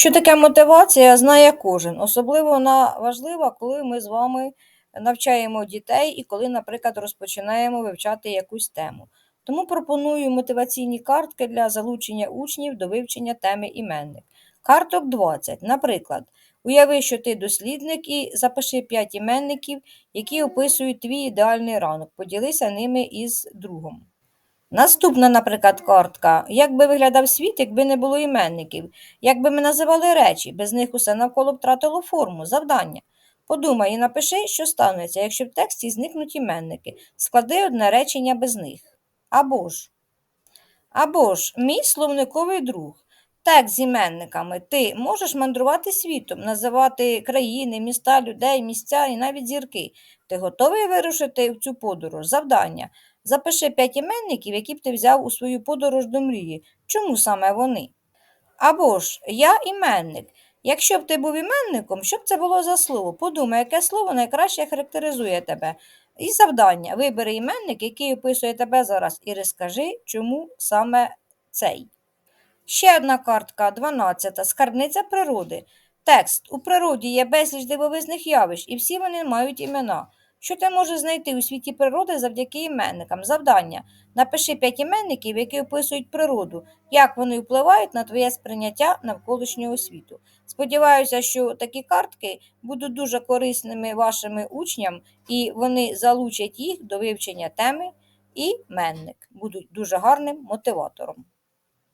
Що таке мотивація, знає кожен. Особливо вона важлива, коли ми з вами навчаємо дітей і коли, наприклад, розпочинаємо вивчати якусь тему. Тому пропоную мотиваційні картки для залучення учнів до вивчення теми іменник. Карток 20. Наприклад, уяви, що ти дослідник і запиши 5 іменників, які описують твій ідеальний ранок. Поділися ними із другом. Наступна, наприклад, картка. Як би виглядав світ, якби не було іменників? Як би ми називали речі? Без них усе навколо втратило форму, завдання. Подумай і напиши, що станеться, якщо в тексті зникнуть іменники. Склади одне речення без них. Або ж. Або ж, мій словниковий друг. Текст з іменниками. Ти можеш мандрувати світом, називати країни, міста, людей, місця і навіть зірки. Ти готовий вирушити в цю подорож? Завдання. Запиши п'ять іменників, які б ти взяв у свою подорож до мрії. Чому саме вони? Або ж я іменник. Якщо б ти був іменником, що б це було за слово? Подумай, яке слово найкраще характеризує тебе. І завдання. Вибери іменник, який описує тебе зараз, і розкажи, чому саме цей. Ще одна картка, 12. Скарбниця природи. Текст. У природі є безліч дивовижних явищ, і всі вони мають імена. Що ти можеш знайти у світі природи завдяки іменникам? Завдання. Напиши п'ять іменників, які описують природу, як вони впливають на твоє сприйняття навколишнього світу. Сподіваюся, що такі картки будуть дуже корисними вашими учням, і вони залучать їх до вивчення теми іменник, будуть дуже гарним мотиватором.